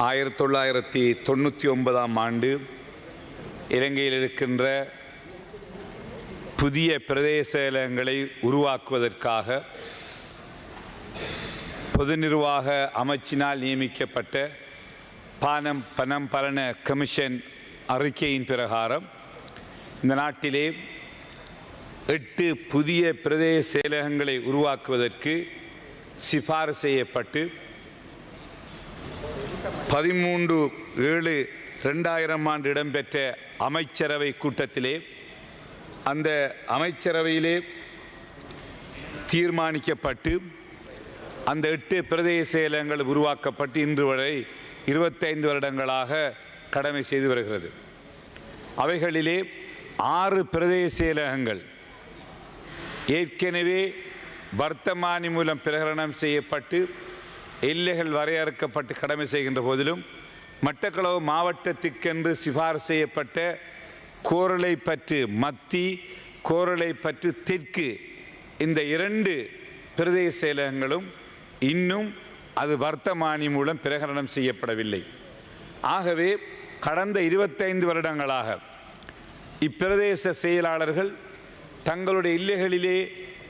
ஆயிரத்தி தொள்ளாயிரத்தி தொண்ணூற்றி ஒன்பதாம் ஆண்டு இலங்கையில் இருக்கின்ற புதிய பிரதேச உருவாக்குவதற்காக பொது நிர்வாக அமைச்சினால் நியமிக்கப்பட்ட பானம் பணம் பலன கமிஷன் அறிக்கையின் பிரகாரம் இந்த நாட்டிலே எட்டு புதிய பிரதேச செயலகங்களை உருவாக்குவதற்கு சிபாரிசு செய்யப்பட்டு பதிமூன்று ஏழு ரெண்டாயிரம் ஆண்டு இடம்பெற்ற அமைச்சரவை கூட்டத்திலே அந்த அமைச்சரவையிலே தீர்மானிக்கப்பட்டு அந்த எட்டு பிரதேச செயலகங்கள் உருவாக்கப்பட்டு இன்று வரை இருபத்தைந்து வருடங்களாக கடமை செய்து வருகிறது. அவைகளிலே ஆறு பிரதேச செயலகங்கள் ஏற்கனவே வர்த்தமானி மூலம் பிரகடனம் செய்யப்பட்டு எல்லைகள் வரையறுக்கப்பட்டு கடமை செய்கின்ற போதிலும் மட்டக்களவு மாவட்டத்திற்கென்று சிபாரிசு செய்யப்பட்ட கோரலை பற்று மத்தி கோரலை பற்று தெற்கு இந்த இரண்டு பிரதேச செயலகங்களும் இன்னும் அது வர்த்தமானி மூலம் பிரகடனம் செய்யப்படவில்லை. ஆகவே கடந்த இருபத்தைந்து வருடங்களாக இப்பிரதேச செயலாளர்கள் தங்களுடைய எல்லைகளிலே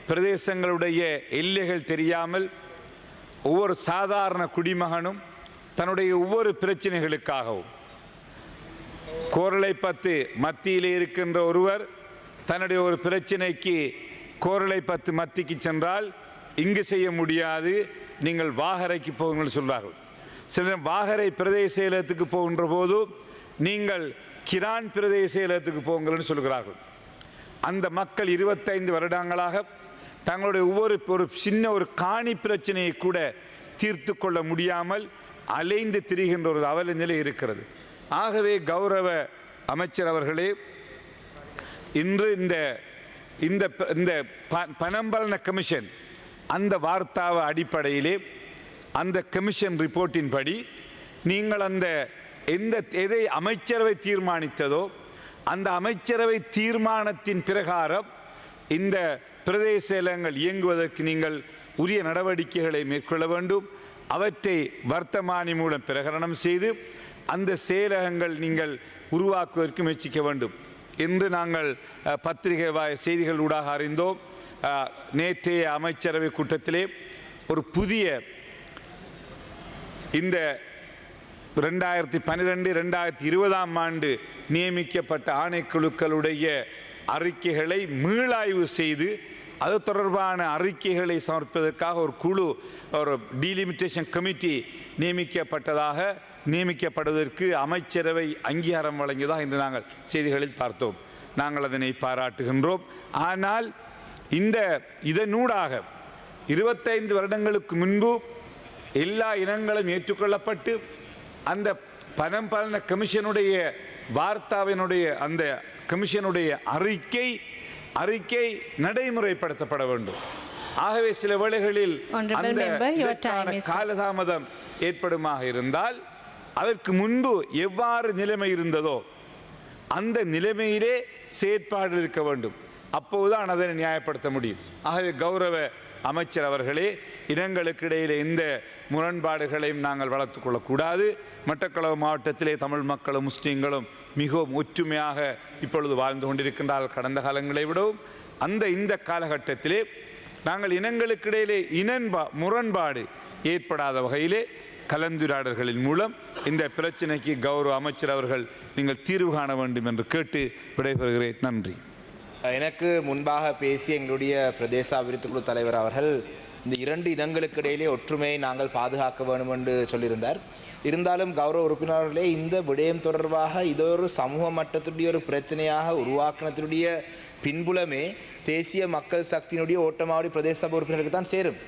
பிரதேசங்களுடைய எல்லைகள் தெரியாமல் ஒவ்வொரு சாதாரண குடிமகனும் தன்னுடைய ஒவ்வொரு பிரச்சனைகளுக்காகவும். கோரலை பத்து மத்தியில் இருக்கின்ற ஒருவர் தன்னுடைய ஒரு பிரச்சனைக்கு கோரளை பத்து மத்திக்கு சென்றால் இங்கு செய்ய முடியாது நீங்கள் வாகரைக்கு போகுங்கள் சொல்வார்கள். சிலர் வாகரை பிரதேச செயலகத்துக்கு போகின்ற போது நீங்கள் கிரான் பிரதேச செயலகத்துக்கு போங்கள்னு சொல்கிறார்கள். அந்த மக்கள் இருபத்தைந்து வருடங்களாக தங்களுடைய ஒவ்வொரு ஒரு சின்ன ஒரு காணி பிரச்சனையை கூட தீர்த்து கொள்ள முடியாமல் அலைந்து திரிகின்ற ஒரு அவல நிலை இருக்கிறது. ஆகவே கௌரவ அமைச்சர் அவர்களே இன்று இந்த இந்த இந்த ப- பணம்பலன கமிஷன் அந்த வார்த்தாவ அடிப்படையிலே அந்த கமிஷன் ரிப்போர்ட்டின் படி நீங்கள் அந்த எந்த எதை அமைச்சரவை தீர்மானித்ததோ அந்த அமைச்சரவை தீர்மானத்தின் பிரகாரம் இந்த பிரதேச செயலகங்கள் இயங்குவதற்கு நீங்கள் உரிய நடவடிக்கைகளை மேற்கொள்ள வேண்டும். அவற்றை வர்த்தமானி மூலம் பிரகடனம் செய்து அந்த செயலகங்கள் நீங்கள் உருவாக்குவதற்கு முயற்சிக்க வேண்டும். என்று நாங்கள் பத்திரிகை வாய செய்திகள் ஊடாக அறிந்தோம். நேற்றைய அமைச்சரவை கூட்டத்திலே ஒரு புதிய இந்த ரெண்டாயிரத்தி பன்னிரெண்டு ரெண்டாயிரத்தி இருபதாம் ஆண்டு நியமிக்கப்பட்ட ஆணைக்குழுக்களுடைய அறிக்கைகளை மீளாய்வு செய்து அது தொடர்பான அறிக்கைகளை சமர்ப்பதற்காக ஒரு குழு ஒரு டீலிமிட்டேஷன் கமிட்டி நியமிக்கப்பட்டதாக நியமிக்கப்படுவதற்கு அமைச்சரவை அங்கீகாரம் வழங்கியதாக இன்று நாங்கள் செய்திகளில் பார்த்தோம். நாங்கள் அதனை பாராட்டுகின்றோம். ஆனால் இந்த இதனூடாக இருபத்தைந்து வருடங்களுக்கு முன்பு எல்லா இனங்களும் ஏற்றுக்கொள்ளப்பட்டு அந்த பணம் பலன கமிஷனுடைய வார்த்தாவினுடைய அந்த கமிஷனுடைய அறிக்கை அறிக்கை நடைமுறைப்படுத்தப்பட வேண்டும். ஆகவே சில வேளைகளில் அந்த. காலதாமதம் ஏற்படுமாக இருந்தால் அதற்கு முன்பு எவ்வாறு நிலைமை இருந்ததோ அந்த நிலைமையிலே செயற்பாடு இருக்க வேண்டும். அப்போதுதான் அதனை நியாயப்படுத்த முடியும். ஆகவே கௌரவ அமைச்சர் அவர்களே இனங்களுக்கு இடையிலே இந்த முரண்பாடுகளையும் நாங்கள் வளர்த்து கொள்ளக்கூடாது. மட்டக்களவு மாவட்டத்திலே தமிழ் மக்களும் முஸ்லீம்களும் மிகவும் ஒற்றுமையாக இப்பொழுது வாழ்ந்து கொண்டிருக்கின்றார்கள். கடந்த காலங்களை விடவும் அந்த இந்த காலகட்டத்திலே நாங்கள் இனங்களுக்கு இடையிலே இனன்பா முரண்பாடு ஏற்படாத வகையிலே கலந்துரையாடல்களின் மூலம் இந்த பிரச்சனைக்கு கௌரவ அமைச்சர் அவர்கள் நீங்கள் தீர்வு காண வேண்டும் என்று கேட்டு விடைபெறுகிறேன். நன்றி. எனக்கு முன்பாக பேசிய எங்களுடைய பிரதேச அபிவிருத்தி குழு தலைவர் அவர்கள் இந்த இரண்டு இனங்களுக்கு இடையிலே ஒற்றுமையை நாங்கள் பாதுகாக்க வேண்டும் என்று சொல்லியிருந்தார். இருந்தாலும் கௌரவ உறுப்பினர்களே இந்த விடயம் தொடர்பாக இதொரு சமூக மட்டத்துடைய ஒரு பிரச்சனையாக உருவாக்கினத்தினுடைய பின்புலமே தேசிய மக்கள் சக்தியினுடைய ஓட்டமாவடி பிரதேச சபை உறுப்பினருக்கு தான் சேரும்.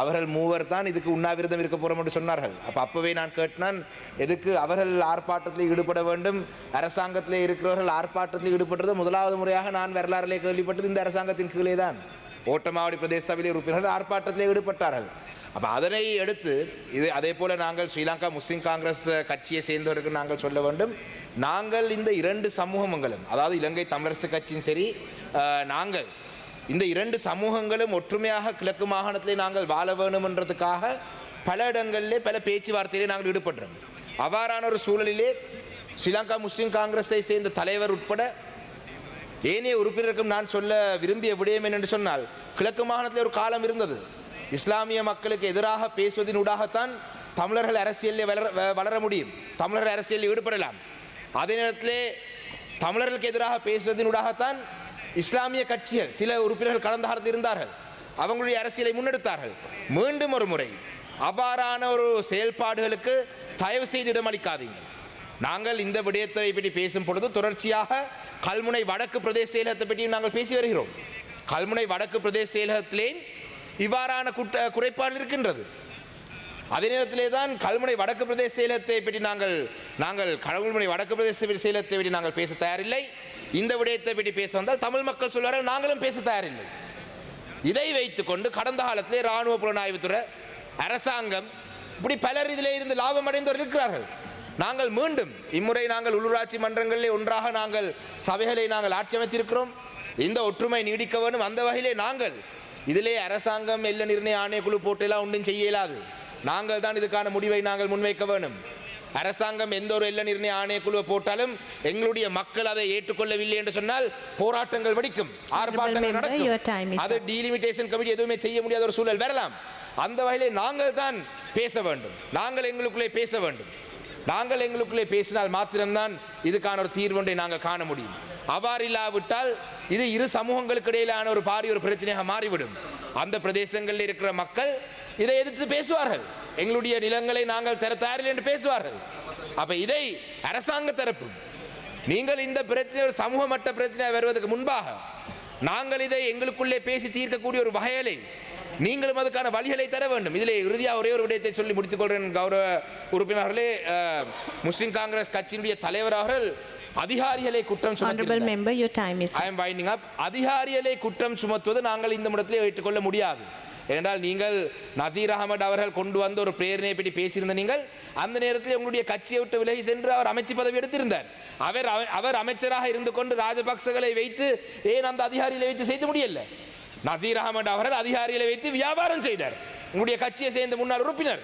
அவர்கள் மூவர் தான் இதுக்கு உண்ணாவிரதம் இருக்க போகிறோம் என்று சொன்னார்கள். அப்போ அப்போவே நான் கேட்டினான் எதுக்கு அவர்கள் ஆர்ப்பாட்டத்தில் ஈடுபட வேண்டும்? அரசாங்கத்தில் இருக்கிறவர்கள் ஆர்ப்பாட்டத்தில் ஈடுபட்டது முதலாவது முறையாக நான் வரலாறிலே கேள்விப்பட்டது இந்த அரசாங்கத்தின் கீழே தான். ஓட்டமாவடி பிரதேச சபையிலே உறுப்பினர்கள் ஆர்ப்பாட்டத்தில் ஈடுபட்டார்கள். அப்போ அதனை எடுத்து இது அதே போல் நாங்கள் ஸ்ரீலங்கா முஸ்லீம் காங்கிரஸ் கட்சியை சேர்ந்தவருக்கு நாங்கள் சொல்ல வேண்டும். நாங்கள் இந்த இரண்டு சமூகங்களும் அதாவது இலங்கை தமிழரசு கட்சியும் சரி நாங்கள் இந்த இரண்டு சமூகங்களும் ஒற்றுமையாக கிழக்கு மாகாணத்திலே நாங்கள் வாழ வேணுமென்றதுக்காக பல இடங்களிலே பல பேச்சுவார்த்தையிலே நாங்கள் ஈடுபடுறோம் அவ்வாறான ஒரு சூழலிலே ஸ்ரீலங்கா முஸ்லீம் காங்கிரஸை சேர்ந்த தலைவர் உட்பட ஏனைய உறுப்பினருக்கும் நான் சொல்ல விரும்பிய விடயம் என்னென்று சொன்னால் கிழக்கு மாகாணத்தில் ஒரு காலம் இருந்தது. இஸ்லாமிய மக்களுக்கு எதிராக பேசுவதனூடாகத்தான் தமிழர்கள் அரசியலில் வளர வ- வளர முடியும். தமிழர்கள் அரசியலில் ஈடுபடலாம். அதே நேரத்திலே தமிழர்களுக்கு எதிராக பேசுவதனூடாகத்தான் இஸ்லாமிய கட்சிகள் சில உறுப்பினர்கள் கலந்தார்ந்து இருந்தார்கள். அவங்களுடைய அரசியலை முன்னெடுத்தார்கள். மீண்டும் ஒரு முறை அவ்வாறான ஒரு செயல்பாடுகளுக்கு தயவு செய்து இடமளிக்காதீங்க. நாங்கள் இந்த விடயத்தை பற்றி பேசும் பொழுது தொடர்ச்சியாக கல்முனை வடக்கு பிரதேச செயலகத்தை பற்றியும் நாங்கள் பேசி வருகிறோம். கல்முனை வடக்கு பிரதேச செயலகத்திலே இவ்வாறான குட்ட குறைபாடு இருக்கின்றது. அதே நேரத்திலே தான் கல்முனை வடக்கு பிரதேச செயலகத்தை பற்றி நாங்கள் நாங்கள் கடவுள்முனை வடக்கு பிரதேச செயலகத்தை பற்றி நாங்கள் பேச தயாரில்லை. இந்த விடயத்தை பற்றி பேச வந்தால் தமிழ் மக்கள் சொல்வார்கள் நாங்களும் பேச தயாரில்லை. இதை வைத்துக்கொண்டு கடந்த காலத்திலே இராணுவ புலனாய்வுத்துறை அரசாங்கம் இப்படி பலர் இதிலே இருந்து லாபம் அடைந்தவர் இருக்கிறார்கள். நாங்கள் மீண்டும் இம்முறை நாங்கள் உள்ளூராட்சி மன்றங்களிலே ஒன்றாக நாங்கள் சபைகளை நாங்கள் ஆட்சி அமைத்திருக்கிறோம். இந்த ஒற்றுமை நீடிக்க வேண்டும். அந்த வகையிலே நாங்கள் இதிலே அரசாங்கம் எல்ல நிர்ணய ஆணையக்குழு போட்டெல்லாம் ஒன்றும் செய்ய இயலாது. நாங்கள் தான் இதுக்கான முடிவை நாங்கள் முன்வைக்க வேண்டும். அரசாங்கம் எந்த ஒரு எல்ல நிர்ணய ஆணையக்குழுவை போட்டாலும் எங்களுடைய மக்கள் அதை ஏற்றுக்கொள்ளவில்லை என்று சொன்னால் போராட்டங்கள் வெடிக்கும். ஆர்ப்பாட்டங்கள் நடக்கும். அது டீலிமிட்டேஷன் கமிட்டி எதுவுமே செய்ய முடியாத ஒரு சூழல் வரலாம். அந்த வகையிலே நாங்கள் தான் பேச வேண்டும். நாங்கள் எங்களுக்குள்ளே பேச வேண்டும். நாங்கள் எங்களுக்குள்ளே பேசினால் மாத்திரம்தான் இதுக்கான ஒரு தீர்வொன்றை நாங்கள் காண முடியும். அவ்வாறு இல்லாவிட்டால் இது இரு சமூகங்களுக்கு இடையிலான ஒரு பாரிய ஒரு பிரச்சனையாக மாறிவிடும். அந்த பிரதேசங்களில் இருக்கிற மக்கள் இதை எதிர்த்து பேசுவார்கள். எங்களுடைய நிலங்களை நாங்கள் தர தயாரில்லை என்று பேசுவார்கள். அப்ப இதை அரசாங்க தரப்பு நீங்கள் இந்த பிரச்சனை ஒரு சமூக மட்ட பிரச்சனை வருவதற்கு முன்பாக நாங்கள் இதை எங்களுக்குள்ளே பேசி தீர்க்கக்கூடிய ஒரு வகையலை நீங்களும் அதுக்கான வழிகளை தர வேண்டும். இதிலே இறுதியாக ஒரே ஒரு விடயத்தை சொல்லி முடித்துக் கொள்கிறேன். கௌரவ உறுப்பினர்களே முஸ்லிம் காங்கிரஸ் கட்சியினுடைய தலைவர் அவர்கள் அதிகாரிகளை குற்றம் சுமத்தி அதிகாரிகளை குற்றம் சுமத்துவது நாங்கள் இந்த இடத்திலே ஏற்றுக்கொள்ள முடியாது. ஏனென்றால் நீங்கள் நசீர் அகமது அவர்கள் கொண்டு வந்த ஒரு பிரேரணையை பற்றி பேசியிருந்த நீங்கள் அந்த நேரத்தில் உங்களுடைய கட்சியை விட்டு விலகி சென்று அவர் அமைச்சு பதவி எடுத்திருந்தார். அவர் அவ- அவர் அமைச்சராக இருந்து கொண்டு ராஜபக்சகளை வைத்து ஏன் அந்த அதிகாரிகளை வைத்து செய்து முடியல? நசீர் அகமது அவர்கள் அதிகாரிகளை வைத்து வியாபாரம் செய்தார். உங்களுடைய கட்சியை சேர்ந்த முன்னாள் உறுப்பினர்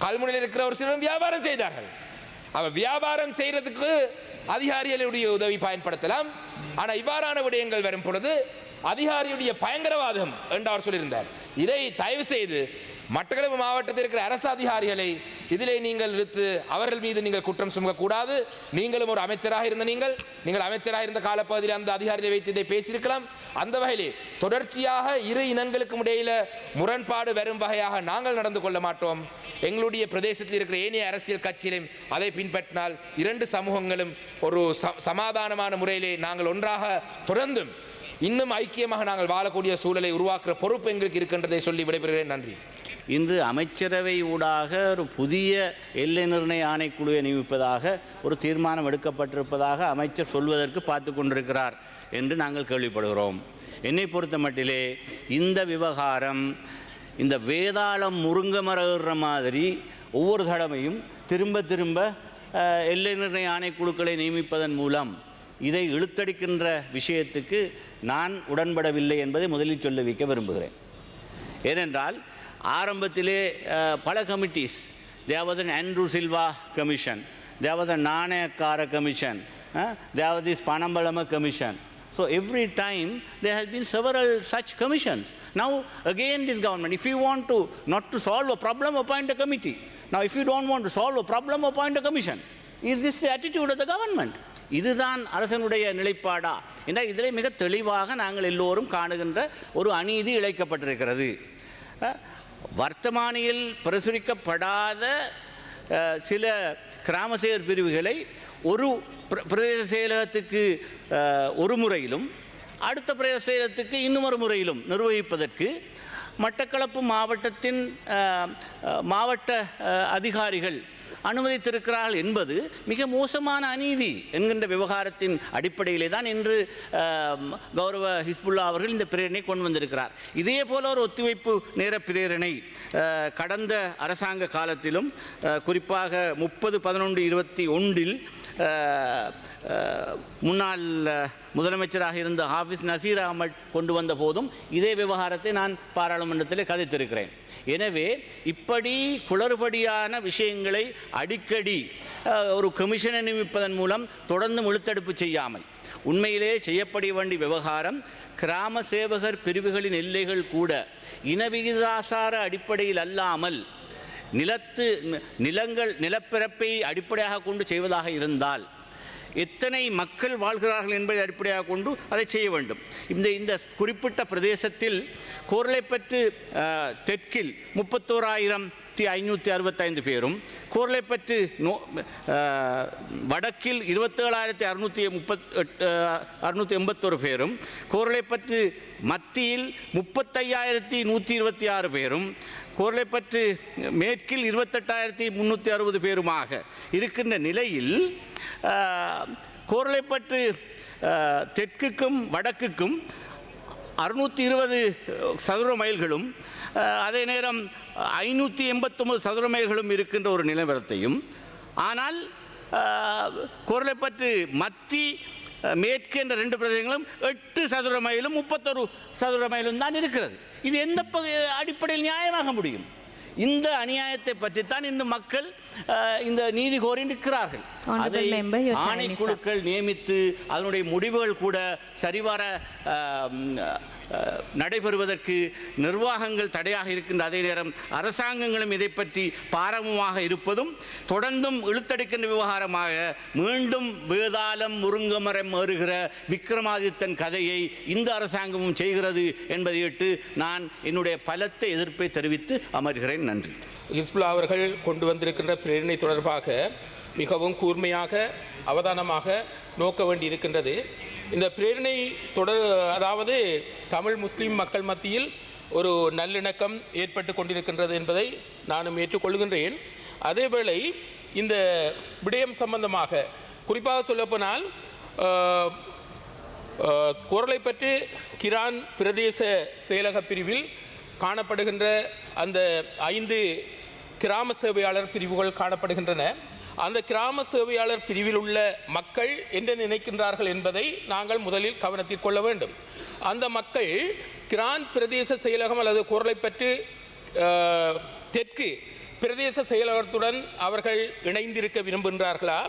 கல்முனையில் இருக்கிற ஒரு சிலரும் வியாபாரம் செய்தார்கள். அவர் வியாபாரம் செய்யறதுக்கு அதிகாரிகளுடைய உதவி பயன்படுத்தலாம். ஆனால் இவ்வாறான விடயங்கள் வரும் பொழுது அதிகாரியுடைய பயங்கரவாதம் என்று அவர் சொல்லியிருந்தார். இதை தயவு செய்து மட்டக்களப்பு மாவட்டத்தில் இருக்கிற அரசு அதிகாரிகளை இதிலே நீங்கள் இழுத்து அவர்கள் மீது நீங்கள் குற்றம் சுமக்கக்கூடாது. நீங்களும் ஒரு அமைச்சராக இருந்த நீங்கள் நீங்கள் அமைச்சராக இருந்த காலப்பகுதியில் அந்த அதிகாரியை வைத்து இதை பேசியிருக்கலாம். அந்த வகையிலே தொடர்ச்சியாக இரு இனங்களுக்கும் இடையில முரண்பாடு வரும் வகையாக நாங்கள் நடந்து கொள்ள மாட்டோம். எங்களுடைய பிரதேசத்தில் இருக்கிற ஏனைய அரசியல் கட்சியிலும் அதை பின்பற்றினால் இரண்டு சமூகங்களும் ஒரு ச- சமாதானமான முறையிலே நாங்கள் ஒன்றாக தொடர்ந்தும் இன்னும் ஐக்கியமாக நாங்கள் வாழக்கூடிய சூழலை உருவாக்குற பொறுப்பு எங்களுக்கு இருக்கின்றதை சொல்லி விடைபெறுகிறேன். நன்றி. இன்று அமைச்சரவை ஊடாக ஒரு புதிய எல்லை நிர்ணய ஆணைக்குழுவை நியமிப்பதாக ஒரு தீர்மானம் எடுக்கப்பட்டிருப்பதாக அமைச்சர் சொல்வதற்கு பார்த்து கொண்டிருக்கிறார் என்று நாங்கள் கேள்விப்படுகிறோம். என்னை பொறுத்த மட்டிலே இந்த விவகாரம் இந்த வேதாளம் முருங்க மரகிற மாதிரி ஒவ்வொரு தடவையும் திரும்ப திரும்ப எல்லை நிர்ணய ஆணைக்குழுக்களை நியமிப்பதன் மூலம் இதை இழுத்தடிக்கின்ற விஷயத்துக்கு நான் உடன்படவில்லை என்பதை முதலில் சொல்ல வைக்க விரும்புகிறேன். ஏனென்றால் ஆரம்பத்திலே அஹ், பல கமிட்டிஸ் தேவதன் ஆண்ட்ரூ சில்வா கமிஷன் தேவதன் நாணயக்கார கமிஷன் தேவதிஸ் பணம்பலம commission so every time they has been several such commissions now again this government if you want to not to solve a problem appoint a committee now if you don't want to solve a problem appoint a commission is this the attitude of the government இதுதான் அரசனுடைய நிலைப்பாடா? என்றால் இதில் மிக தெளிவாக நாங்கள் எல்லோரும் காணுகின்ற ஒரு அநீதி இழைக்கப்பட்டிருக்கிறது. வர்த்தமானியில் பிரசுரிக்கப்படாத சில கிராம செயற் பிரிவுகளை ஒரு பிர- பிரதேச செயலகத்துக்கு ஒரு முறையிலும் அடுத்த பிரதேச செயலகத்துக்கு இன்னும் ஒரு முறையிலும் நிர்வகிப்பதற்கு மட்டக்களப்பு மாவட்டத்தின் மாவட்ட அதிகாரிகள் அனுமதித்திருக்கிறார்கள் என்பது மிக மோசமான அநீதி என்கின்ற விவகாரத்தின் அடிப்படையிலே தான் இன்று கௌரவ ஹிஸ்புல்லா அவர்கள் இந்த பிரேரணை கொண்டு வந்திருக்கிறார். இதே போல ஒரு ஒத்திவைப்பு நேர பிரேரணை கடந்த அரசாங்க காலத்திலும் குறிப்பாக முப்பது பதினொன்று இருபத்தி ஒன்றில் முன்னாள் முதலமைச்சராக இருந்த ஹாஃபிஸ் நசீர் அகமட் கொண்டு வந்த போதும் இதே விவகாரத்தை நான் பாராளுமன்றத்தில் கதைத்திருக்கிறேன். எனவே இப்படி குளறுபடியான விஷயங்களை அடிக்கடி ஒரு கமிஷனை நியமிப்பதன் மூலம் தொடர்ந்து இழுத்தடுப்பு செய்யாமல் உண்மையிலே செய்யப்பட வேண்டிய விவகாரம் கிராம சேவகர் பிரிவுகளின் எல்லைகள் கூட இனவிகிதாசார அடிப்படையில் அல்லாமல் நிலத்து நிலங்கள் நிலப்பிறப்பை அடிப்படையாக கொண்டு செய்வதாக இருந்தால் எத்தனை மக்கள் வாழ்கிறார்கள் என்பதை அடிப்படையாக கொண்டு அதை செய்ய வேண்டும். இந்த இந்த குறிப்பிட்ட பிரதேசத்தில் கோர்லைப்பற்று தெற்கில் முப்பத்தோராயிரம் ஆயிரத்தி ஐநூற்றி அறுபத்தைந்து பேரும் கூரலைப்பற்று நோ வடக்கில் இருபத்தேழாயிரத்தி அறுநூற்றி முப்பத் அறுநூற்றி எண்பத்தொரு பேரும் கூரலைப்பற்று மத்தியில் முப்பத்தையாயிரத்தி நூற்றி இருபத்தி ஆறு பேரும் கோர்லைப்பற்று மேற்கில் இருபத்தெட்டாயிரத்தி முந்நூற்றி அறுபது பேருமாக இருக்கின்ற நிலையில் ஆஹ், தெற்குக்கும் வடக்குக்கும் அறுநூற்றி இருபது சதுர மைல்களும் அதே நேரம் ஐநூற்றி எண்பத்தொம்பது சதுர மைல்களும் இருக்கின்ற ஒரு நிலவரத்தையும் ஆனால் கோர்லைப்பற்று மத்தி மேற்கு என்ற ரெண்டு பிரதேசங்களும் எட்டு சதுர மைலும் முப்பத்தொரு சதுர மைலும் தான் இருக்கிறது. இது எந்த அடிப்படையில் நியாயமாக முடியும்? இந்த அநியாயத்தை பற்றித்தான் இந்த மக்கள் இந்த நீதி கோரி நிற்கிறார்கள் அதை. ஆணைக்குழுக்கள் நியமித்து அதனுடைய முடிவுகள் கூட சரிவர நடைபெறுவதற்கு நிர்வாகங்கள் தடையாக இருக்கின்ற அதே நேரம் அரசாங்கங்களும் இதை பற்றி பாரமுமாக இருப்பதும் தொடர்ந்தும் இழுத்தடிக்கின்ற விவகாரமாக மீண்டும் வேதாளம் முருங்கமரம் ஏறுகிற விக்ரமாதித்தன் கதையை இந்த அரசாங்கமும் செய்கிறது என்பதை இட்டு நான் என்னுடைய பலத்த எதிர்ப்பை தெரிவித்து அமர்கிறேன். நன்றி. ஹிஸ்புல்லா அவர்கள் கொண்டு வந்திருக்கின்ற பிரேரணை தொடர்பாக மிகவும் கூர்மையாக அவதானமாக நோக்க வேண்டியிருக்கின்றது. இந்த பிரேரணை தொடர் அதாவது தமிழ் முஸ்லீம் மக்கள் மத்தியில் ஒரு நல்லிணக்கம் ஏற்பட்டு கொண்டிருக்கின்றது என்பதை நானும் ஏற்றுக்கொள்கின்றேன். அதேவேளை இந்த விடயம் சம்பந்தமாக குறிப்பாக சொல்லப்போனால் குரலை பற்றி கிரான் பிரதேச செயலக பிரிவில் காணப்படுகின்ற அந்த ஐந்து கிராம சேவையாளர் பிரிவுகள் காணப்படுகின்றன. அந்த கிராம சேவையாளர் பிரிவில் உள்ள மக்கள் என்ன நினைக்கின்றார்கள் என்பதை நாங்கள் முதலில் கவனத்தில் கொள்ள வேண்டும். அந்த மக்கள் கிரான் பிரதேச செயலகம் அல்லது குரலை பற்றி தெற்கு பிரதேச செயலகத்துடன் அவர்கள் இணைந்திருக்க விரும்புகின்றார்களா?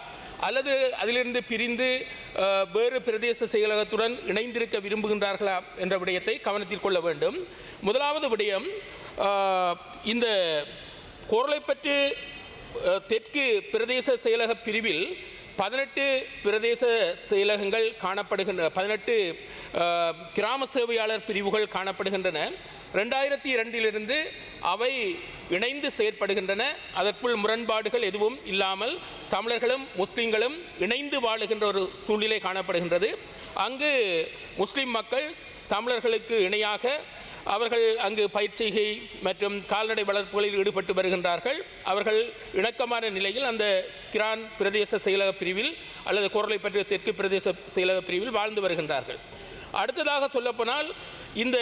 அல்லது அதிலிருந்து பிரிந்து வேறு பிரதேச செயலகத்துடன் இணைந்திருக்க விரும்புகின்றார்களா? என்ற விடயத்தை கவனத்தில் கொள்ள வேண்டும். முதலாவது விடயம் இந்த குரலை பற்றி தெற்கு பிரதேச செயலக பிரிவில் பதினெட்டு பிரதேச செயலகங்கள் காணப்படுகின்ற பதினெட்டு கிராம சேவையாளர் பிரிவுகள் காணப்படுகின்றன. ரெண்டாயிரத்தி இரண்டிலிருந்து அவை இணைந்து செயற்படுகின்றன. அதற்குள் முரண்பாடுகள் எதுவும் இல்லாமல் தமிழர்களும் முஸ்லீம்களும் இணைந்து வாழுகின்ற ஒரு சூழ்நிலை காணப்படுகின்றது. அங்கு முஸ்லீம் மக்கள் தமிழர்களுக்கு இணையாக அவர்கள் அங்கு பயிற்சிகை மற்றும் கால்நடை வளர்ப்புகளில் ஈடுபட்டு வருகின்றார்கள். அவர்கள் இணக்கமான நிலையில் அந்த கிரான் பிரதேச செயலக பிரிவில் அல்லது குரலை பற்றிய தெற்கு பிரதேச செயலக பிரிவில் வாழ்ந்து வருகின்றார்கள். அடுத்ததாக சொல்லப்போனால் இந்த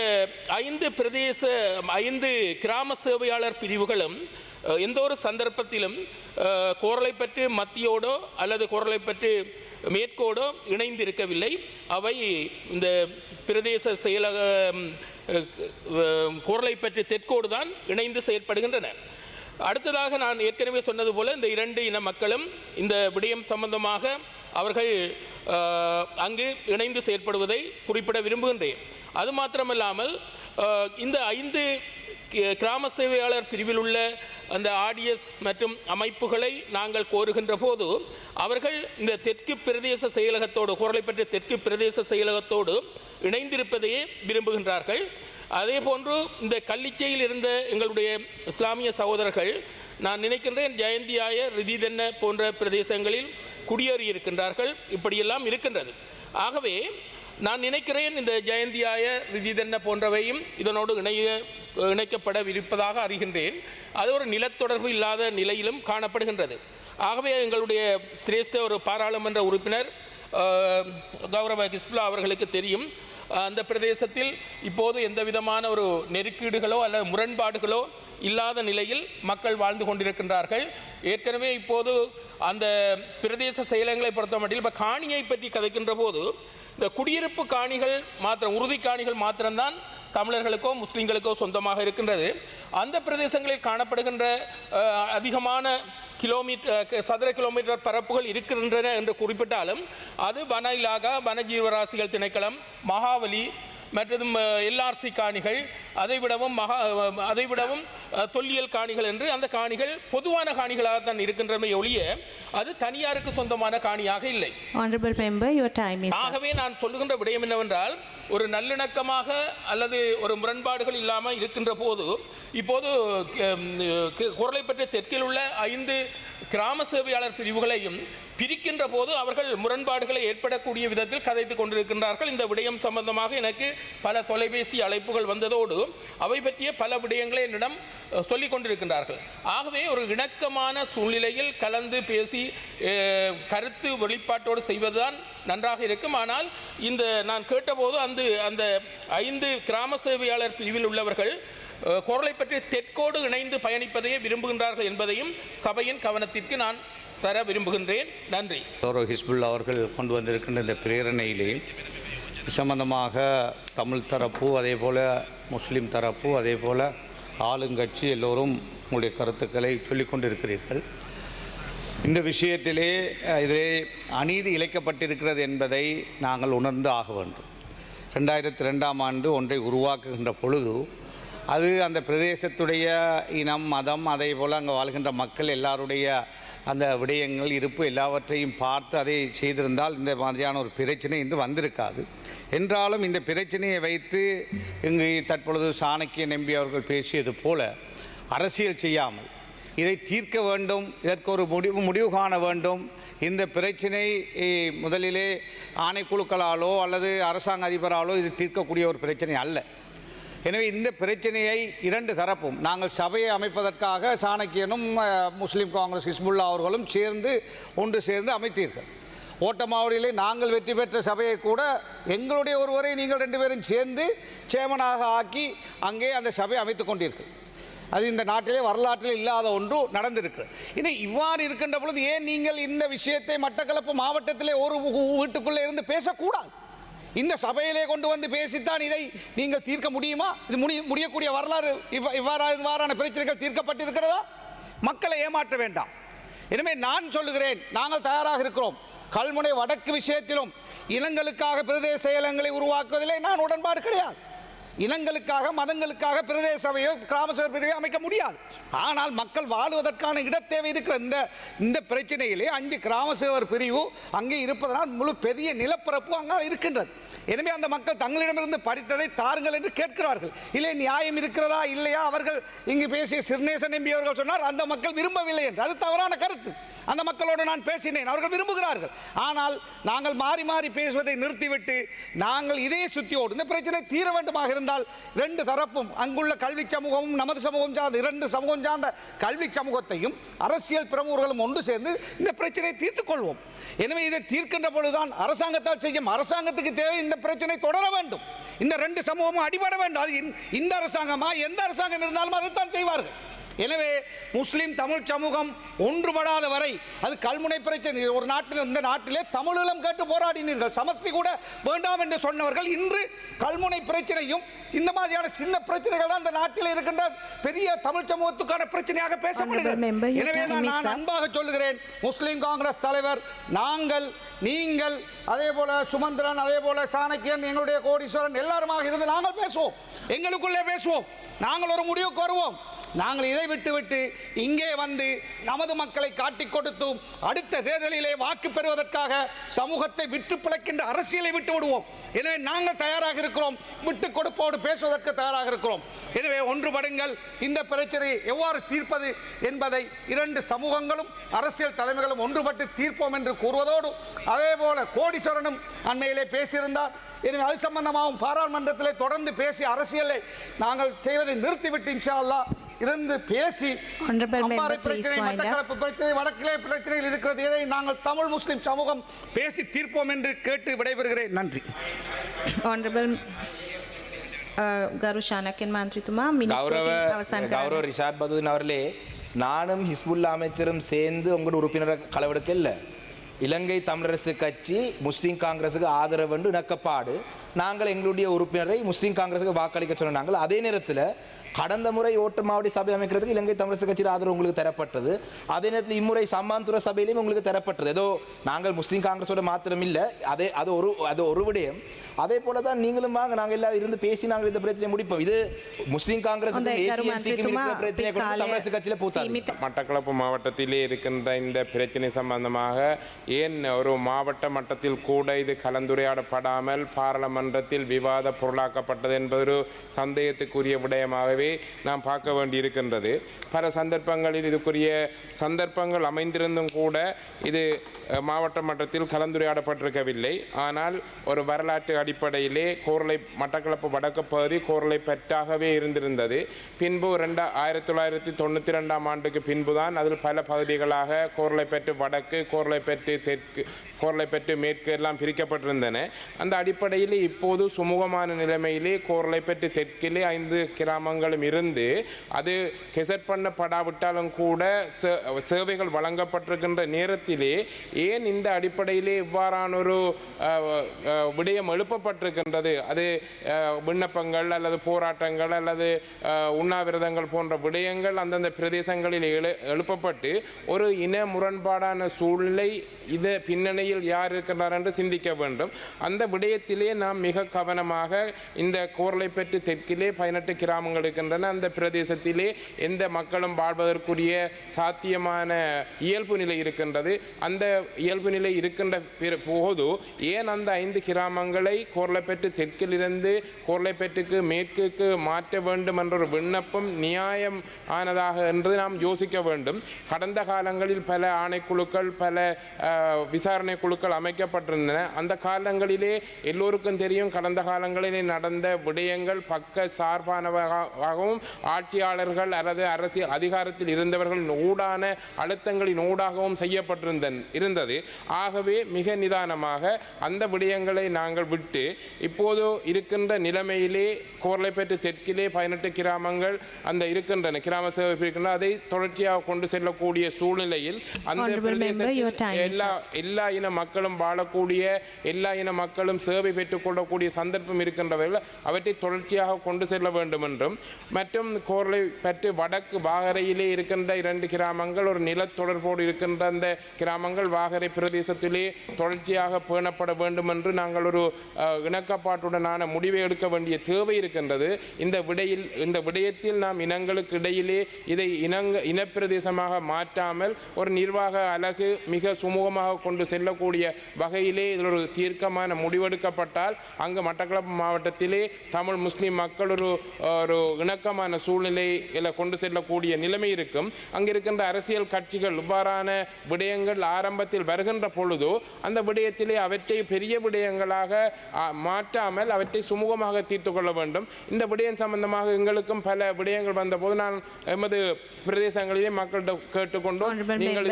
ஐந்து பிரதேச ஐந்து கிராம சேவையாளர் பிரிவுகளும் எந்த ஒரு சந்தர்ப்பத்திலும் குரலை பற்றி மத்தியோடோ அல்லது குரலை பற்றி மேற்கோடோ இணைந்து இருக்கவில்லை அவை இந்த பிரதேச செயலக குரலை பற்றி தெற்கோடு தான் இணைந்து செயற்படுகின்றன. அடுத்ததாக நான் ஏற்கனவே சொன்னது போல் இந்த இரண்டு இன மக்களும் இந்த விடயம் சம்பந்தமாக அவர்கள் அங்கு இணைந்து செயற்படுவதை குறிப்பிட விரும்புகின்றேன். அது மாத்திரமல்லாமல் இந்த ஐந்து கிராம சேவையாளர் பிரிவில் உள்ள அந்த ஆடிஎஸ் மற்றும் அமைப்புகளை நாங்கள் கோருகின்ற போது அவர்கள் இந்த தெற்கு பிரதேச செயலகத்தோடு குரலை பற்றிய தெற்கு பிரதேச செயலகத்தோடு இணைந்திருப்பதையே விரும்புகின்றார்கள். அதே போன்று இந்த கல்லிச்சையில் இருந்த எங்களுடைய இஸ்லாமிய சகோதரர்கள் நான் நினைக்கின்றேன் ஜெயந்தியாய ரிதிதென்ன போன்ற பிரதேசங்களில் குடியேறி இருக்கின்றார்கள் இப்படியெல்லாம் இருக்கின்றது. ஆகவே நான் நினைக்கிறேன் இந்த ஜெயந்தியாய ரிதிதென்ன போன்றவையும் இதனோடு இணைய இணைக்கப்படவிருப்பதாக அறிகின்றேன். அது ஒரு நிலத்தொடர்பு இல்லாத நிலையிலும் காணப்படுகின்றது. ஆகவே எங்களுடைய சிரேஷ்ட ஒரு பாராளுமன்ற உறுப்பினர் கௌரவ கிஸ்புல்லா அவர்களுக்கு தெரியும். அந்த பிரதேசத்தில் இப்போது எந்த விதமான ஒரு நெருக்கீடுகளோ அல்லது முரண்பாடுகளோ இல்லாத நிலையில் மக்கள் வாழ்ந்து கொண்டிருக்கின்றார்கள். ஏற்கனவே இப்போது அந்த பிரதேச செயலங்களை பொறுத்த மட்டும் இப்போ காணியை பற்றி கதைக்கின்ற போது இந்த குடியிருப்பு காணிகள் மாத்திரம் உறுதி காணிகள் மாத்திரம்தான் தமிழர்களுக்கோ முஸ்லீம்களுக்கோ சொந்தமாக இருக்கின்றது. அந்த பிரதேசங்களில் காணப்படுகின்ற அதிகமான கிலோமீட்டர் சதுர கிலோமீட்டர் பரப்புகள் இருக்கின்றன என்று குறிப்பிட்டாலும் அது வன இலாகா வனஜீவராசிகள் திணைக்களம் மகாவலி மற்றும் எல்ஆர்சி காணிகள் அதைவிடவும் மகா அதைவிடவும் தொல்லியல் காணிகள் என்று அந்த காணிகள் பொதுவான காணிகளாகத்தான் இருக்கின்றன ஒழிய அது தனியாருக்கு சொந்தமான காணியாக இல்லை. ஆகவே நான் சொல்லுகின்ற விடயம் என்னவென்றால் ஒரு நல்லிணக்கமாக அல்லது ஒரு முரண்பாடுகள் இல்லாமல் இருக்கின்ற போது இப்போது குரலை பற்றி தெற்கில் உள்ள ஐந்து கிராம சேவையாளர் பிரிவுகளையும் பிரிக்கின்ற போது அவர்கள் முரண்பாடுகளை ஏற்படக்கூடிய விதத்தில் கதைத்து கொண்டிருக்கின்றார்கள். இந்த விடயம் சம்பந்தமாக எனக்கு பல தொலைபேசி அழைப்புகள் வந்ததோடு அவை பற்றிய பல விடயங்களை என்னிடம் சொல்லிக் கொண்டிருக்கின்றார்கள். ஆகவே ஒரு இணக்கமான சூழ்நிலையில் கலந்து பேசி கருத்து வெளிப்பாட்டோடு செய்வதுதான் நன்றாக இருக்கும். ஆனால் இந்த நான் கேட்டபோது அந்த அந்த ஐந்து கிராம சேவையாளர் பிரிவில் உள்ளவர்கள் குரலை பற்றி தெற்கோடு இணைந்து பயணிப்பதையே விரும்புகின்றார்கள் என்பதையும் சபையின் கவனத்திற்கு நான் தர விரும்புகின்றேன். நன்றி. கௌரவ ஹிஸ்புல்லா அவர்கள் கொண்டு வந்திருக்கின்ற இந்த பிரேரணையிலே சம்பந்தமாக தமிழ் தரப்பு அதே போல் முஸ்லீம் தரப்பு அதே போல் ஆளுங்கட்சி எல்லோரும் உங்களுடைய கருத்துக்களை சொல்லிக்கொண்டிருக்கிறீர்கள் இந்த விஷயத்திலே அஹ், இதிலே அநீதி இழைக்கப்பட்டிருக்கிறது என்பதை நாங்கள் உணர்ந்து ஆக வேண்டும். ரெண்டாயிரத்தி ரெண்டாம் ஆண்டு ஒன்றை உருவாக்குகின்ற பொழுது அது அந்த பிரதேசத்துடைய இனம் மதம் அதே போல் அங்கே வாழ்கின்ற மக்கள் எல்லாருடைய அந்த விடயங்கள் இருப்பு எல்லாவற்றையும் பார்த்து அதை செய்திருந்தால் இந்த மாதிரியான ஒரு பிரச்சனை இன்று வந்திருக்காது. என்றாலும் இந்த பிரச்சனையை வைத்து இங்கு தற்பொழுது சாணக்கிய நம்பி அவர்கள் பேசியது போல அரசியல் செய்யாமல் இதை தீர்க்க வேண்டும் இதற்கு ஒரு முடிவு முடிவு காண வேண்டும். இந்த பிரச்சினை முதலிலே ஆணைக்குழுக்களாலோ அல்லது அரசாங்க அதிபராலோ இது தீர்க்கக்கூடிய ஒரு பிரச்சனை அல்ல. எனவே இந்த பிரச்சனையை இரண்டு தரப்பும் நாங்கள் சபையை அமைப்பதற்காக சாணக்கியனும் முஸ்லீம் காங்கிரஸ் ஹிஸ்புல்லா அவர்களும் சேர்ந்து ஒன்று சேர்ந்து அமைத்தீர்கள். ஓட்டமாவடியிலே நாங்கள் வெற்றி பெற்ற சபையை கூட எங்களுடைய ஒருவரை நீங்கள் ரெண்டு பேரும் சேர்ந்து சேமனாக ஆக்கி அங்கே அந்த சபையை அமைத்துக் கொண்டீர்கள். அது இந்த நாட்டிலே வரலாற்றில் இல்லாத ஒன்று நடந்திருக்கிறது. இனி இவ்வாறு இருக்கின்ற பொழுது ஏன் நீங்கள் இந்த விஷயத்தை மட்டக்களப்பு மாவட்டத்திலே ஒரு வீட்டுக்குள்ளே இருந்து பேசக்கூடாது? இந்த சபையிலே கொண்டு வந்து பேசித்தான் இதை நீங்கள் தீர்க்க முடியுமா? இது முடி முடியக்கூடிய வரலாறு இவ்வ இவ்வாறா இவ்வாறான பிரச்சனைகள் தீர்க்கப்பட்டிருக்கிறதா? மக்களை ஏமாற்ற வேண்டாம். எனவே நான் சொல்லுகிறேன் நாங்கள் தயாராக இருக்கிறோம். கல்முனை வடக்கு விஷயத்திலும் இனங்களுக்காக பிரதேச செயலங்களை உருவாக்குவதிலே நான் உடன்பாடு கிடையாது. இனங்களுக்காக மதங்களுக்காக பிரதேச சபையோ கிராம சபை பிரிவையோ அமைக்க முடியாது. ஆனால் மக்கள் வாழுவதற்கான இடத்தேவை இருக்கிற இந்த இந்த பிரச்சனையிலே அஞ்சு கிராம சேவர் பிரிவு அங்கே இருப்பதனால் முழு பெரிய நிலப்பரப்பு அங்கே இருக்கின்றது. எனவே அந்த மக்கள் தங்களிடமிருந்து படித்ததை தாருங்கள் என்று கேட்கிறார்கள். இல்லை நியாயம் இருக்கிறதா இல்லையா? அவர்கள் இங்கு பேசிய சிறுநேசன் எம்பி அவர்கள் சொன்னார் அந்த மக்கள் விரும்பவில்லை என்று. அது தவறான கருத்து. அந்த மக்களோடு நான் பேசினேன் அவர்கள் விரும்புகிறார்கள். ஆனால் நாங்கள் மாறி மாறி பேசுவதை நிறுத்திவிட்டு நாங்கள் இதே சுத்தியோடு இந்த பிரச்சனை தீர வேண்டுமாக இருந்தால் ரெண்டு தரப்பும் அங்குள்ள கல்வி சமூகமும் நமது சமூகம் சார்ந்த இரண்டு சமூகம் சார்ந்த கல்வி சமூகத்தையும் அரசியல் பிரமுகர்களும் ஒன்று சேர்ந்து இந்த பிரச்சனையை தீர்த்துக் கொள்வோம். எனவே இதை தீர்க்கின்ற பொழுதுதான் அரசாங்கத்தால் செய்யும் அரசாங்கத்துக்கு தேவை இந்த பிரச்சனை தொடர வேண்டும். இந்த ரெண்டு சமூகமும் அடிபட வேண்டும். அது இந்த- இந்த அரசாங்கமா எந்த அரசாங்கம் இருந்தாலும் அதைத்தான் செய்வார்கள். எனவே முஸ்லிம் தமிழ் சமூகம் ஒன்றுபடாத வரை அது கல்முனை பிரச்சனை. ஒரு நாட்டில் இந்த நாட்டிலே தமிழீழம் கேட்டு போராடினீர்கள். சமஸ்தி கூட வேண்டாம் என்று சொன்னவர்கள் இன்று கல்முனை பிரச்சனையும் இந்த மாதிரியான சின்ன பிரச்சனைகள் தான் இந்த நாட்டில் இருக்கின்ற பெரிய தமிழ் சமூகத்துக்கான பிரச்சனையாக பேசப்படுகிறது. எனவே தான் நான். அன்பாக சொல்லுகிறேன். முஸ்லிம் காங்கிரஸ் தலைவர் நாங்கள் நீங்கள் அதே போல சுமந்திரன் அதே போல சாணக்கியன் எங்களுடைய கோடீஸ்வரன் எல்லாருமாக இருந்து நாங்கள் பேசுவோம். எங்களுக்குள்ளே பேசுவோம். நாங்கள் ஒரு முடிவுக்கு வருவோம். நாங்கள் இதை விட்டுவிட்டு இங்கே வந்து நமது மக்களை காட்டிக் கொடுத்தும் அடுத்த தேர்தலிலே வாக்கு பெறுவதற்காக சமூகத்தை விட்டு பிழைக்கின்ற அரசியலை விட்டு விடுவோம். எனவே நாங்கள் தயாராக இருக்கிறோம். விட்டு கொடுப்போடு பேசுவதற்கு தயாராக இருக்கிறோம். எனவே ஒன்றுபடுங்கள். இந்த பிரச்சனையை எவ்வாறு தீர்ப்பது என்பதை இரண்டு சமூகங்களும் அரசியல் தலைமைகளும் ஒன்றுபட்டு தீர்ப்போம் என்று கூறுவதோடு அதே போல கோடீஸ்வரனும் அண்மையிலே பேசியிருந்தார். எனவே அது சம்பந்தமாகவும் பாராளுமன்றத்திலே தொடர்ந்து பேசி அரசியலை நாங்கள் செய்வதை நிறுத்திவிட்டு இன்ஷா அல்லாஹ் இருந்து பேசி Honorable member, அம்பாறை please பிரச்சனை wind up. மட்டக்களப்பு பிரச்சனை வடக்கிலே பிரச்சனையில் இருக்கிறது இதை நாங்கள் தமிழ் முஸ்லிம் சமூகம் பேசி தீர்ப்போம் என்று கேட்டு விடைபெறுகிறேன் நன்றி Honorable uh, ගරු ශානකයන් මන්ත්‍රීතුමා கௌரவ මිනිත්තුවකින් අවසන් கௌரவ කරන්න. ரிஷாட் பதுவின் அவர்களே நானும் ஹிஸ்புல்லா அமைச்சரும் சேர்ந்து உங்களோட உறுப்பினரை களவெடுக்கல இலங்கை தமிழரசு கட்சி முஸ்லீம் காங்கிரஸுக்கு ஆதரவு என்று இணக்கப்பாடு. நாங்கள் எங்களுடைய உறுப்பினரை முஸ்லீம் காங்கிரஸுக்கு வாக்களிக்க சொன்னாங்கள் அதே நேரத்தில் கடந்த முறை ஓட்டு மாவட்ட சபை அமைக்கிறதுக்கு இலங்கை தமிழரசு கட்சியில் ஆதரவு உங்களுக்கு தரப்பட்டது. அதே நேரத்தில் இம்முறை சம்மாந்துற சபையிலையும் உங்களுக்கு தரப்பட்டது. ஏதோ நாங்கள் முஸ்லீம் காங்கிரஸோட மாத்திரம் இல்லை அதே அது ஒரு அது ஒரு விடயம். அதே போல தான் நீங்களும் வாங்க. நாங்கள் எல்லாம் இருந்து பேசி நாங்கள் இந்த பிரச்சனையை முடிப்போம். இது முஸ்லீம் காங்கிரஸ் பிரச்சனை தமிழரசு கட்சியில் பூத்தாது மட்டக்களப்பு மாவட்டத்திலே இருக்கின்ற இந்த பிரச்சனை சம்பந்தமாக ஏன் ஒரு மாவட்ட மட்டத்தில் கூட இது கலந்துரையாடப்படாமல் பாராளுமன்றத்தில் விவாத பொருளாக்கப்பட்டது என்பது ஒரு சந்தேகத்துக்குரிய விடயமாகவே நாம் பார்க்க வேண்டியிருக்கின்றது. பல சந்தர்ப்பங்களில் இதுக்குரிய சந்தர்ப்பங்கள் அமைந்திருந்தும் கூட இது மாவட்ட மட்டத்தில் கலந்துரையாடப்பட்டிருக்கவில்லை. ஆனால் ஒரு வரலாற்று அடிப்படையிலே கோரலை மட்டக்களப்பு வடக்கு பகுதி கோரலை பெற்றாகவே இருந்திருந்தது. பின்பு ரெண்டா ஆயிரத்தி தொள்ளாயிரத்தி தொண்ணூற்றி ரெண்டாம் ஆண்டுக்கு பின்புதான் அதில் பல பகுதிகளாக கோரளைப்பற்று வடக்கு கோரளைப்பற்று தெற்கு கோர்லைப்பற்று மேற்கு எல்லாம் பிரிக்கப்பட்டிருந்தன. அந்த அடிப்படையில் இப்போது சுமூகமான நிலைமையிலே கோர்லைப்பற்று தெற்கிலே ஐந்து கிராமங்களும் இருந்து அது கெசட் பண்ணப்படாவிட்டாலும் கூட சே- சேவைகள் வழங்கப்பட்டிருக்கின்ற நேரத்திலே ஏன் இந்த அடிப்படையிலே இவ்வாறான ஒரு விடயம் எழுப்பப்பட்டிருக்கின்றது? அது விண்ணப்பங்கள் அல்லது போராட்டங்கள் அல்லது உண்ணாவிரதங்கள் போன்ற விடயங்கள் அந்தந்த பிரதேசங்களில் எழு எழுப்பப்பட்டு ஒரு இன முரண்பாடான சூழ்நிலை இது பின்னணியில் யார் இருக்கின்றார் என்று சிந்திக்க வேண்டும். அந்த விடயத்திலே நாம் மிக கவனமாக இந்த கோரலை பெற்று தெற்கிலே பதினெட்டு கிராமங்கள் இருக்கின்றன. அந்த பிரதேசத்திலே எந்த மக்களும் வாழ்வதற்குரிய சாத்தியமான இயல்பு நிலை இருக்கின்றது. அந்த இயல்பு நிலை இருக்கின்ற பிற- போது ஏன் அந்த ஐந்து கிராமங்களை கோரளைப்பற்று தெற்கிலிருந்து கோரளைப்பற்றுக்கு மேற்குக்கு மாற்ற வேண்டும் என்ற ஒரு விண்ணப்பம் நியாயம் ஆனதாக என்று நாம் யோசிக்க வேண்டும். கடந்த காலங்களில் பல ஆணைக்குழுக்கள் பல விசாரணை குழுக்கள் அமைக்கப்பட்டிருந்தன. அந்த காலங்களிலே எல்லோருக்கும் தெரியும் கடந்த காலங்களிலே நடந்த விடயங்கள் பக்க சார்பானவாகவும் ஆட்சியாளர்கள் அல்லது அரசியல் அதிகாரத்தில் இருந்தவர்களின் ஊடான அழுத்தங்களின் ஊடாகவும் செய்யப்பட்டிருந்தன் இருந்தது. ஆகவே மிக நிதானமாக அந்த விடயங்களை நாங்கள் விட்டு இப்போது இருக்கின்ற நிலைமையிலே கோர்லைப்பேட்டு தெற்கிலே பதினெட்டு கிராமங்கள் அந்த இருக்கின்றன. கிராம சேவை இருக்கின்றன அதை தொடர்ச்சியாக கொண்டு செல்லக்கூடிய சூழ்நிலையில் அந்த Honourable எல்லா எல்லா இன மக்களும் வாழக்கூடிய எல்லா இன மக்களும் சேவை பெற்றுக்கொள்ளக்கூடிய சந்தர்ப்பம் இருக்கின்றவர்கள் அவற்றை தொடர்ச்சியாக கொண்டு செல்ல வேண்டும் என்றும் மற்றும் கோர்லை பற்றி வடக்கு வாகரையிலே இருக்கின்ற இரண்டு கிராமங்கள் ஒரு நிலத்தொடர்போடு இருக்கின்ற அந்த கிராமங்கள் வாகரை பிரதேசத்திலே தொடர்ச்சியாக பேணப்பட வேண்டும் என்று நாங்கள் ஒரு இணக்கப்பாட்டுடனான முடிவை எடுக்க வேண்டிய தேவை இருக்கின்றது. இந்த விடையில் இந்த விடயத்தில் நாம் இனங்களுக்கு இடையிலே இதை இனங்க இனப்பிரதேசமாக மாற்றாமல் ஒரு நிர்வாக அழகு மிக சுமூகமாக கொண்டு செல்லக்கூடிய வகையிலே இதில் ஒரு தீர்க்கமான முடிவெடுக்கப்பட்டால் அங்கு மட்டக்களப்பு மாவட்டத்திலே தமிழ் முஸ்லிம் மக்கள் ஒரு ஒரு இணக்கமான சூழ்நிலையில் கொண்டு செல்லக்கூடிய நிலைமை இருக்கும். அங்கே இருக்கின்ற அரசியல் கட்சிகள் இவ்வாறான விடயங்கள் ஆரம்பத்தில் வருகின்ற பொழுதோ அந்த விடயத்திலே அவற்றை பெரிய விடயங்களாக மாற்றாமல் அவற்றை சுமூகமாக தீர்த்து கொள்ள வேண்டும். இந்த விடயம் சம்பந்தமாக எங்களுக்கும் பல விடயங்கள் வந்தபோது நான் எமது பிரதேசங்களிலே மக்கள்கிட்ட கேட்டுக்கொண்டோம். நீங்கள்.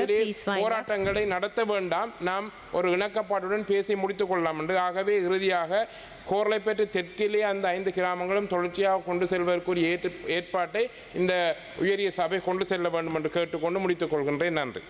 போராட்டங்களை நடத்த வேண்டாம். நாம் ஒரு இணக்கப்பாட்டுடன் பேசி முடித்து கொள்ளலாம் என்று. ஆகவே இறுதியாக கோர்லைப்பேட்டு தெற்கிலே அந்த ஐந்து கிராமங்களும் தொடர்ச்சியாக கொண்டு செல்வதற்குரிய ஏற்று ஏற்பாட்டை இந்த உயரிய சபை கொண்டு செல்ல வேண்டும் என்று கேட்டுக்கொண்டு முடித்துக் கொள்கின்றேன். நன்றி.